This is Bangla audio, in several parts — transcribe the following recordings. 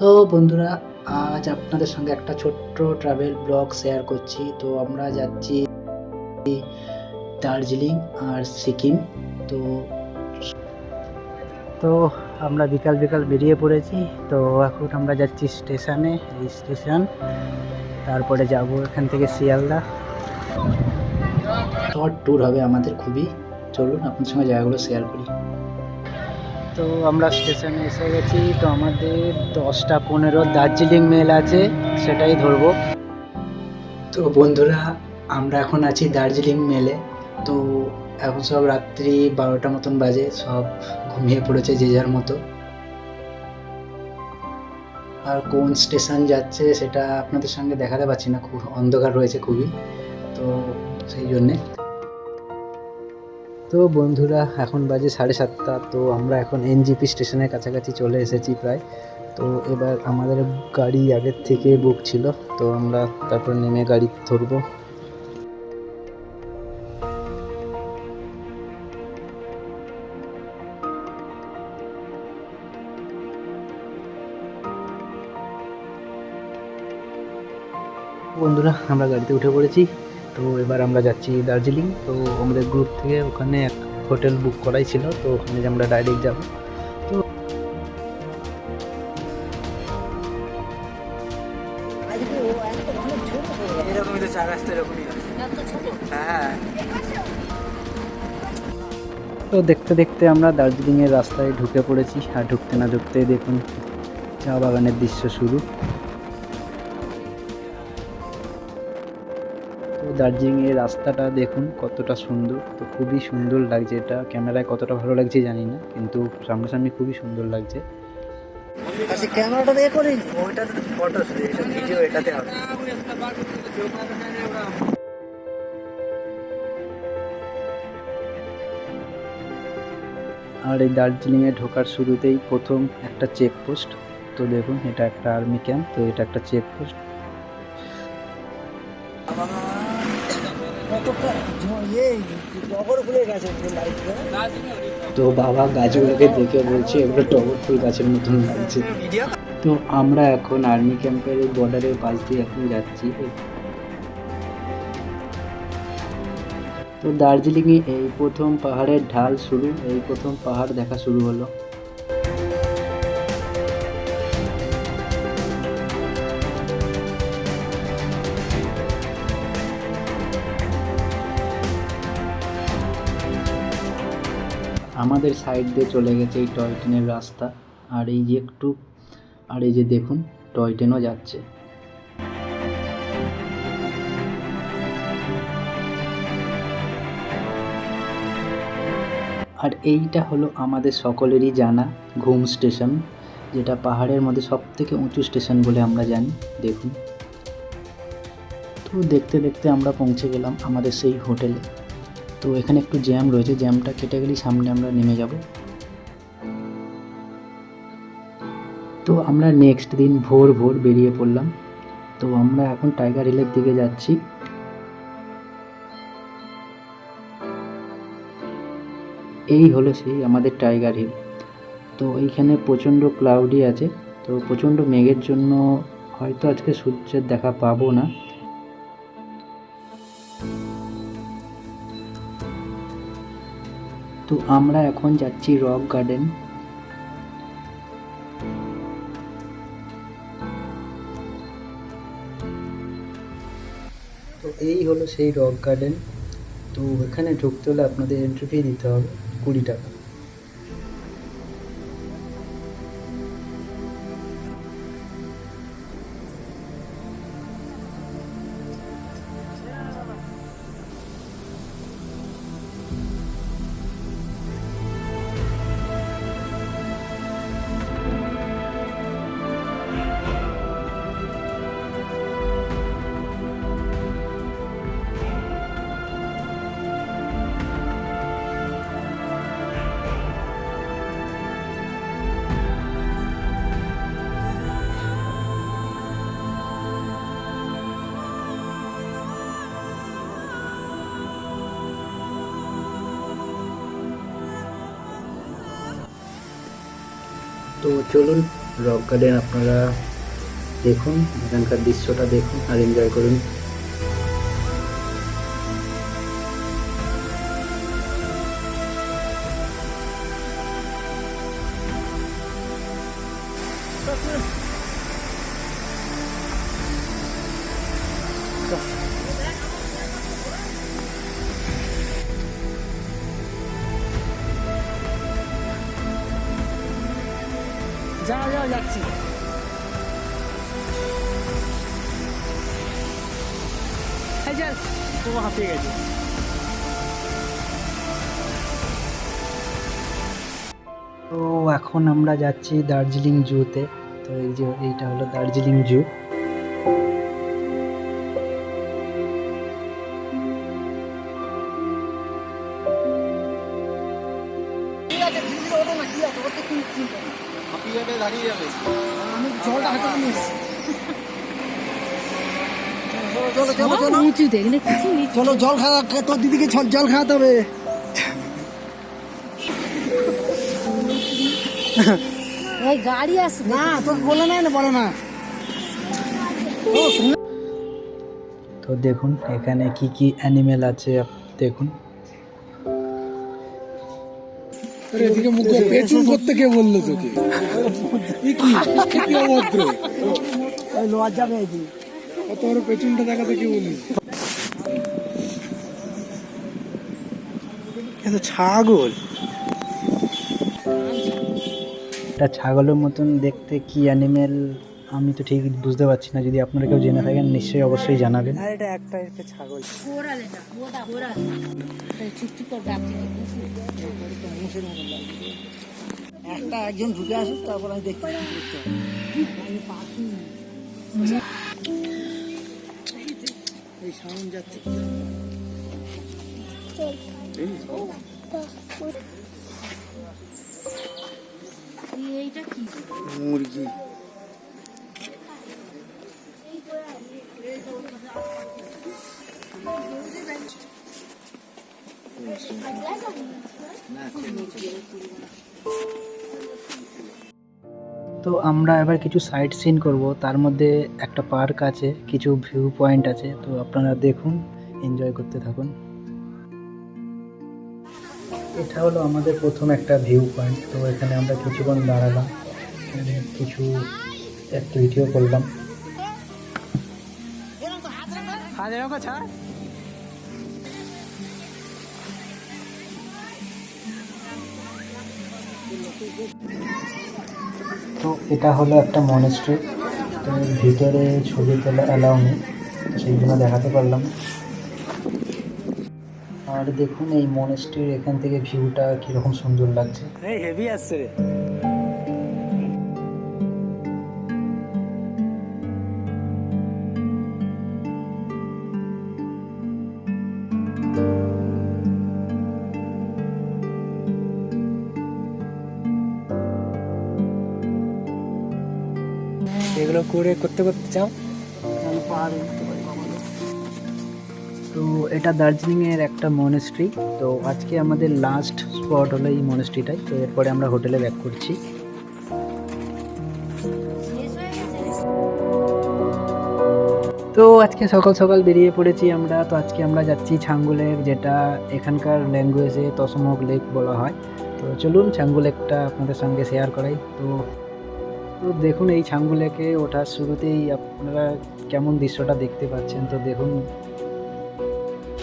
তো বন্ধুরা, আজ আপনাদের সঙ্গে একটা ছোট্ট ট্রাভেল ব্লগ শেয়ার করছি। তো আমরা যাচ্ছি দার্জিলিং আর সিকিম। তো তো আমরা বিকাল বিকাল বেরিয়ে পড়েছি। তো এখন আমরা যাচ্ছি স্টেশনে স্টেশন। তারপরে যাব এখান থেকে শিয়ালদা। শর্ট ট্যুর হবে আমাদের খুবই। চলুন আপনার সঙ্গে জায়গাগুলো শেয়ার করি। তো আমরা স্টেশনে এসে গেছি, তো আমাদের দশটা পনেরো দার্জিলিং মেল আছে, সেটাই ধরবো। তো বন্ধুরা, আমরা এখন আছি দার্জিলিং মেলে, তো এখন সব রাত্রি বারোটা মতন বাজে, সব ঘুমিয়ে পড়েছে যে যার মতো। আর কোন স্টেশন যাচ্ছে সেটা আপনাদের সঙ্গে দেখাতে পারছি না, খুব অন্ধকার রয়েছে খুবই, তো সেই জন্যে। তো বন্ধুরা, এখন বাজে সাড়ে সাতটা, তো আমরা এখন এনজিপি স্টেশনের কাছাকাছি চলে এসেছি প্রায়। তো এবার আমাদের গাড়ি আগের থেকে বুক ছিল, তো আমরা তারপর নেমে গাড়ি ধরবো। বন্ধুরা, আমরা গাড়িতে উঠে পড়েছি। তো এবার আমরা যাচ্ছি দার্জিলিং। তো আমাদের গ্রুপ থেকে ওখানে এক হোটেল বুক করাই ছিল তো ওখানে যে আমরা ডাইরেক্ট যাব। তো এরকমই তো এরকমই হ্যাঁ। তো দেখতে দেখতে আমরা দার্জিলিংয়ের রাস্তায় ঢুকে পড়েছি আর ঢুকতে না ঢুকতে দেখুন চা বাগানের দৃশ্য শুরু। দার্জিলিংয়ের রাস্তাটা দেখুন কতটা সুন্দর। তো খুবই সুন্দর লাগছে এটা। ক্যামেরায় কতটা ভালো লাগছে জানি না কিন্তু সামনাসামনি খুবই সুন্দর লাগছে। আচ্ছা ক্যামেরাটা দিয়ে করি? ওইটা ফটো ভিডিও এটাতে হবে। আর এই দার্জিলিংয়ে ঢোকার শুরুতেই প্রথম একটা চেকপোস্ট তো দেখুন এটা একটা আর্মি ক্যাম্প তো এটা একটা চেকপোস্ট তো বাবা গাছগুলোকে দেখে বলছে এগুলো টগর ফুল গাছের মতন লাগছে। তো আমরা এখন আর্মি ক্যাম্পের বর্ডারের পাশ দিয়ে এখন যাচ্ছি। তো দার্জিলিংয়ে এই প্রথম পাহাড়ের ঢাল শুরু এই প্রথম পাহাড় দেখা শুরু হলো। আমাদের সাইড দিয়ে চলে গেছে এই টয় ট্রেনের রাস্তা। আর এই যে একটু, আর এই যে দেখুন টয় ট্রেনও যাচ্ছে। আর এইটা হলো আমাদের সকলেরই জানা ঘুম স্টেশন, যেটা পাহাড়ের মধ্যে সব থেকে উঁচু স্টেশন বলে আমরা জানি। দেখুন। তো দেখতে দেখতে আমরা পৌঁছে গেলাম আমাদের সেই হোটেলে। তো এখানে একটু জ্যাম রয়েছে, জ্যামটা কেটে গেলেই সামনে আমরা নেমে যাব। তো আমরা নেক্সট দিন ভোর ভোর বেরিয়ে পড়লাম। তো আমরা এখন টাইগার হিলের দিকে যাচ্ছি। এই হলো সেই আমাদের টাইগার হিল তো এইখানে প্রচণ্ড ক্লাউডি আছে। তো প্রচণ্ড মেঘের জন্য হয়তো আজকে সূর্যের দেখা পাবো না। তো আমরা এখন যাচ্ছি রক গার্ডেন। তো এই হলো সেই রক গার্ডেন। তো এখানে ঢুকতে হলে আপনাদের এন্ট্রি ফি দিতে হবে কুড়ি টাকা। তো চলুন রক গার্ডেন আপনারা দেখুন এখানকার দৃশ্যটা দেখুন আর এনজয় করুন। যাও যাচ্ছি। যা হাঁপিয়ে গেছে। তো এখন আমরা যাচ্ছি দার্জিলিং জুতে। তো এই যে, এইটা হলো দার্জিলিং জু। আমি জলটা হাতে নিয়ে চলো চলো চলো উঁচু দেখলে কিছু নিচু চলো জল খাওয়া তোর দিদিকে জল- জল খাওয়াতে হবে। এই গাড়ি না তোকে বলে না বলে না। তো দেখুন এখানে কি কি অ্যানিমেল আছে দেখুন। এদিকে মুখ পেছন করতে কে বলল তোকে? কি? কি অভদ্র? লজ্জা পেয়েছি কত বড় পেছনটা দেখাতে কে বলিস এটা ছাগল। এটা ছাগলের মতন দেখতে কি অ্যানিমেল আমি তো ঠিক বুঝতে পারছি না যদি আপনারা কেউ জেনে থাকেন নিশ্চয়ই অবশ্যই জানাবেন। আর এটা একটা একটা ছাগল। একটা একজন ঢুকে আসুক তারপর আমি দেখতে কি করতে হবে। এই সাউন্ড যাচ্ছে মুরগি। তো আমরা এবার কিছু সাইট সিন করব। তার মধ্যে একটা পার্ক আছে, কিছু ভিউ পয়েন্ট আছে। তো আপনারা দেখুন এনজয় করতে থাকুন। এটা হলো আমাদের প্রথম একটা ভিউ পয়েন্ট তো এখানে আমরা কিছুক্ষণ দাঁড়ালাম কিছু অ্যাক্টিভিটিও করলাম। টাকা ছাড় তো এটা হলো একটা মনেস্ট্রি তো ভিতরে ছবি তোলা অ্যালাউ নেই, সেই জন্য দেখাতে পারলাম আর দেখুন এই মনেস্ট্রির এখান থেকে ভিউটা কীরকম সুন্দর লাগছে। হেভি আসছে রে। এগুলো করে করতে করতে চাও আমি পাহাড়ে উঠতে পারি তো এটা দার্জিলিংয়ের একটা মনেস্ট্রি তো আজকে আমাদের লাস্ট স্পট হলো এই মনেস্ট্রিটাই তো এরপরে আমরা হোটেলে ব্যাক করছি। তো আজকে সকাল সকাল বেরিয়ে পড়েছি আমরা। তো আজকে আমরা যাচ্ছি ছাঙ্গু লেক যেটা এখানকার ল্যাঙ্গুয়েজে তসমক লেক বলা হয়। তো চলুন ছাঙ্গু লেকটা আপনাদের সঙ্গে শেয়ার করাই। তো তো দেখুন, এই ছাঙ্গু লেকে ওঠার শুরুতেই আপনারা কেমন দৃশ্যটা দেখতে পাচ্ছেন, তো দেখুন।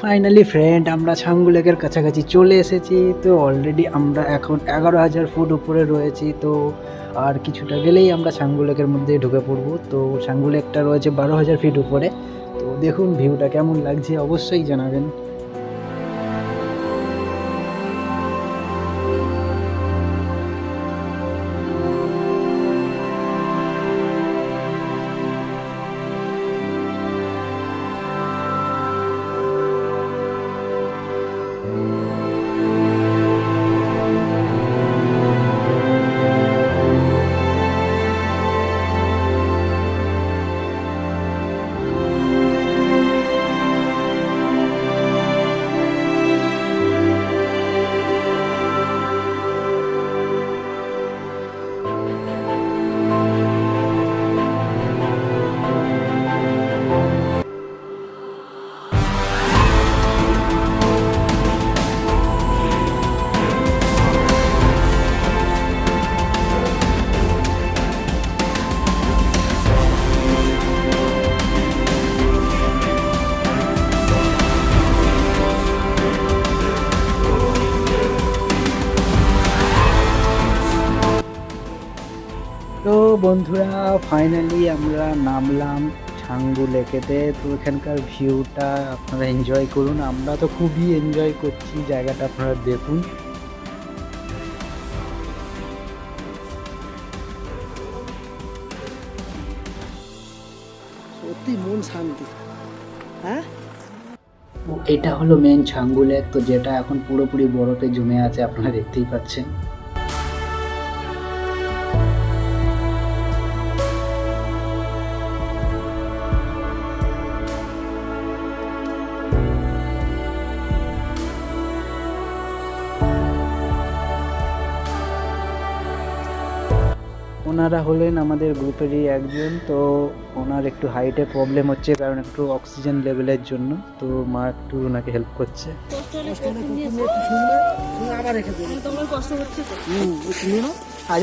ফাইনালি ফ্রেন্ড আমরা ছাঙ্গু লেকের কাছাকাছি চলে এসেছি, তো অলরেডি আমরা এখন এগারো হাজার ফুট উপরে রয়েছি, তো আর কিছুটা গেলেই আমরা ছাঙ্গু লেকের মধ্যে ঢুকে পড়ব। তো ছাঙ্গু লেকটা রয়েছে বারো হাজার ফিট উপরে, তো দেখুন ভিউটা কেমন লাগছে অবশ্যই জানাবেন। ফাইনালি আমরা নামলাম ছাঙ্গু লেকেতে তো। এখানকার ভিউটা আপনারা এনজয় করুন। আমরা তো খুবই এনজয় করছি জায়গাটা আপনারা দেখুন। সত্যি মন শান্তি। হ্যাঁ? এটা হলো মেন ছাঙ্গু লেক তো যেটা এখন পুরোপুরি বরফে জমে আছে আপনারা দেখতেই পাচ্ছেন। ওনারা হলেন আমাদের গ্রুপেরই একজন তো ওনার একটু হাইটে প্রবলেম হচ্ছে কারণ একটু অক্সিজেন লেভেলের জন্য তো মা একটু ওনাকে হেল্প করছে। আজ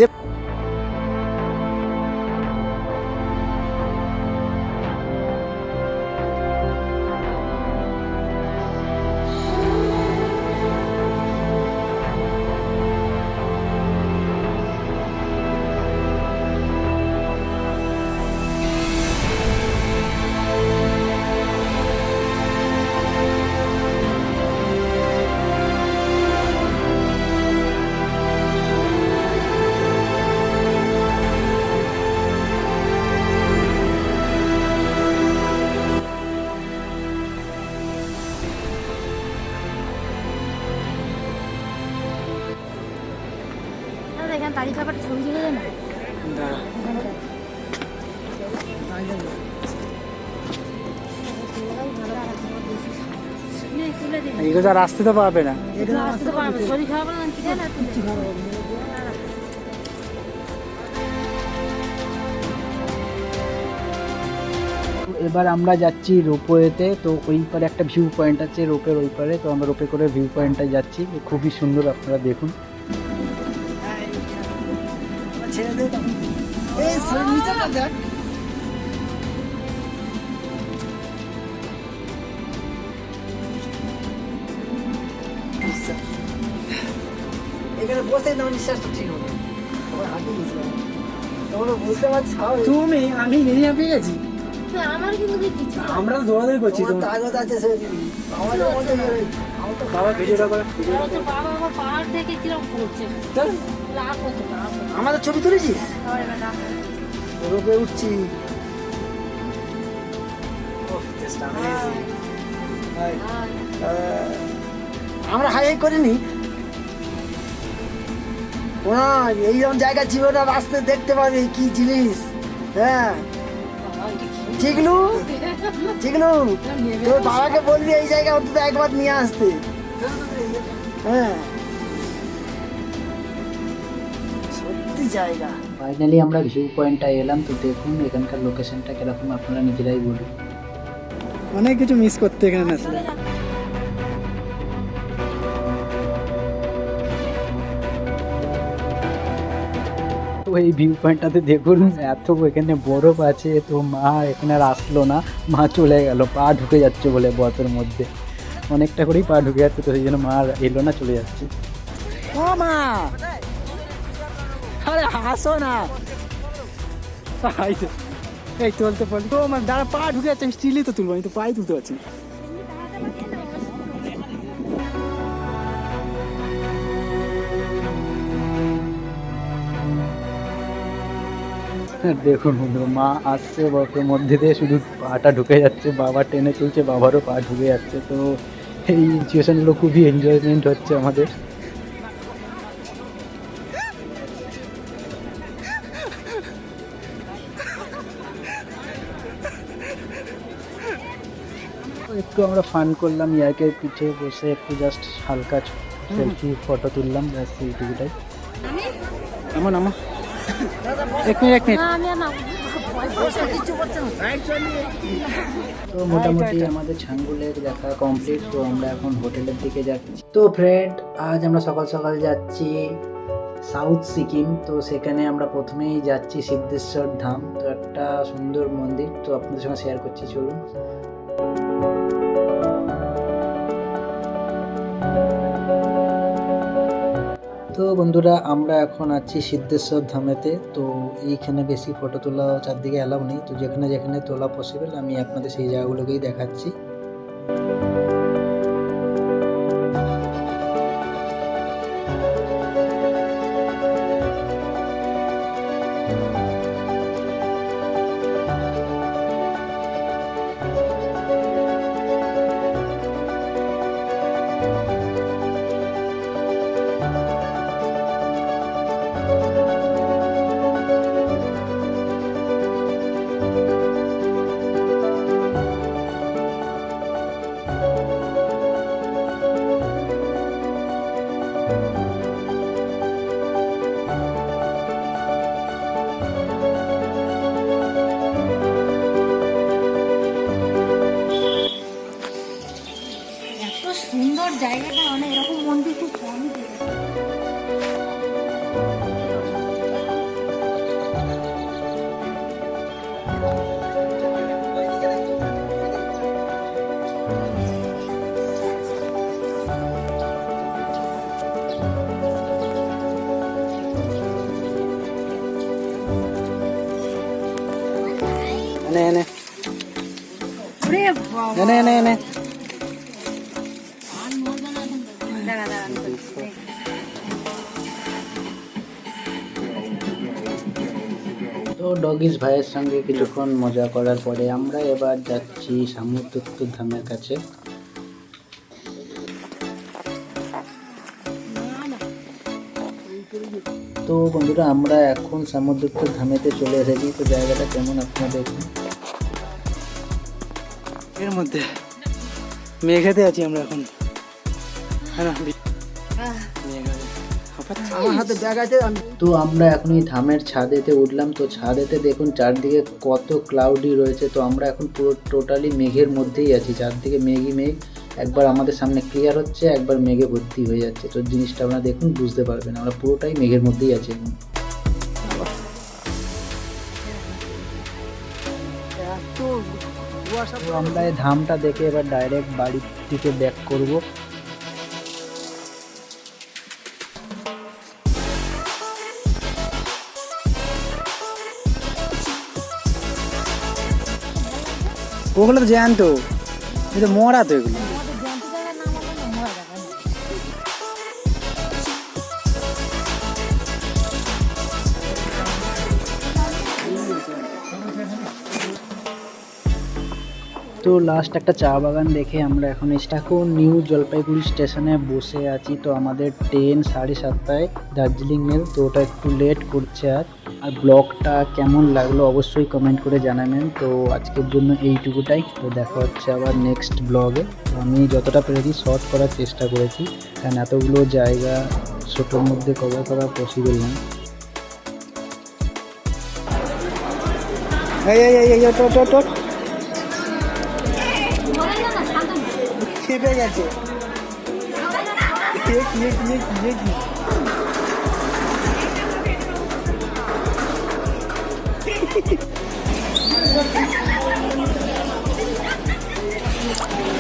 তো আর আসতে তো পারবে না। এবার আমরা যাচ্ছি রোপওয়েতে তো ওই পারে একটা ভিউ পয়েন্ট আছে রোপের ওই পারে। তো আমরা রোপে করে ভিউ পয়েন্টটা যাচ্ছি। খুবই সুন্দর আপনারা দেখুন। ছেড়ে দেখ। বসে নিঃশ্বাসটা ঠিক হবে তোমার তোমরা বুঝতে পারছি তুমি আমি নিয়ে পেয়ে গেছি আমার দৌড়াদৌড়ি করছি তোমার আছে সে আমাদের বাবা ভিডিওটা করে বাবা আমাদের ছবি তুলেছিস। রোপে উঠছি আমরা হাই হাই করিনি না এইরকম জায়গা জীবনে আসতে দেখতে পাবে কি জিনিস? হ্যাঁ। ঠিকলু ঠিকলু তোর বাবাকে বলবি এই জায়গা অন্তত একবার নিয়ে আসতে। হ্যাঁ। সত্যি জায়গা। ফাইনালি আমরা ভিউ পয়েন্টটা এলাম তো দেখুন এখানকার লোকেশনটা কীরকম আপনারা নিজেরাই বলুন। অনেক কিছু মিস করতে এখানে আসলে তো এই ভিউ পয়েন্টটাতে দেখুন, এত এখানে বরফ আছে, তো মা এখানে আর আসলো না। মা চলে গেল, পা ঢুকে যাচ্ছে বলে বরফের মধ্যে। অনেকটা করেই পা ঢুকে যাচ্ছে, তো সেই জন্য মা এলো না, চলে যাচ্ছে। ও মা! আরে হাসো না। এই তুলতে তো আমার দাঁড়া, পা ঢুকে যাচ্ছে, আমি স্টিলই তো তুলবো, আমি তো পাই তুলতে পারছি দেখুন বন্ধুরা, মা আসছে বরফের মধ্যে দিয়ে শুধু পাটা ঢুকে যাচ্ছে বাবা টেনে তুলছে বাবারও পা ঢুকে যাচ্ছে। তো এই সিচুয়েশনগুলো খুবই এনজয়মেন্ট হচ্ছে আমাদের। একটু আমরা ফান করলাম ইয়াকের পিঠে বসে একটু জাস্ট হালকা সেলফি ফটো তুললাম ব্যাস এইটুকুটাই এমন আমার এক মিনিট এক মিনিট। তো মোটামুটি আমাদের ছাঙ্গু লেক দেখা কমপ্লিট তো আমরা এখন হোটেলের দিকে যাচ্ছি। তো ফ্রেন্ড আজ আমরা সকাল সকাল যাচ্ছি সাউথ সিকিম তো সেখানে আমরা প্রথমেই যাচ্ছি সিদ্ধেশ্বর ধাম তো একটা সুন্দর মন্দির তো আপনাদের সঙ্গে শেয়ার করছি চলুন। তো বন্ধুরা, আমরা এখন আছি সিদ্ধেশ্বর ধামেতে। তো এইখানে বেশি ফটো তোলা চারদিকে অ্যালাউ নেই। তো যেখানে যেখানে তোলা পসিবল আমি আপনাদের সেই জায়গাগুলোকেই দেখাচ্ছি। এনে। তো ডগিস ভাইয়ের সঙ্গে কিছুক্ষণ মজা করার পরে আমরা এবার যাচ্ছি সামুদ্রিক ধামের কাছে। তো বন্ধুরা আমরা এখন সামুদ্রিক ধামেতে চলে এসেছি। তো জায়গাটা কেমন আপনারা দেখুন এর মধ্যে মেঘাতে আছি আমরা এখন। হ্যাঁ তো আমরা এখন এই ধামের ছাদেতে উঠলাম। তো ছাদেতে দেখুন চারদিকে কত ক্লাউডি রয়েছে। তো আমরা এখন পুরো টোটালি মেঘের মধ্যেই আছি। চারদিকে মেঘই মেঘ। একবার আমাদের সামনে ক্লিয়ার হচ্ছে একবার মেঘে ভর্তি হয়ে যাচ্ছে। তো জিনিসটা আপনারা দেখুন বুঝতে পারবেন। আমরা পুরোটাই মেঘের মধ্যেই আছি এখন। তো আমরা এই ধামটা দেখে এবার ডাইরেক্ট বাড়ির দিকে ব্যাক করব। ওগুলো তো জ্যান্ত। এটা মরা তো এগুলো। তো লাস্ট একটা চা বাগান দেখে আমরা এখন এখন নিউ জলপাইগুড়ি স্টেশনে বসে আছি। তো আমাদের ট্রেন সাড়ে সাতটায় দার্জিলিং মেল তো ওটা একটু লেট করছে আর। আর ব্লগটা কেমন লাগল অবশ্যই কমেন্ট করে জানাবেন। তো আজকের জন্য এইটুকুটাই। তো দেখা হচ্ছে আবার নেক্সট ব্লগে তো আমি যতটা পেরেছি শর্ট করার চেষ্টা করেছি। কারণ এতগুলো জায়গা ছোটোর মধ্যে কভার করা পসিবল না। এই এই এই খেপে গেছে কে কি কি কি কি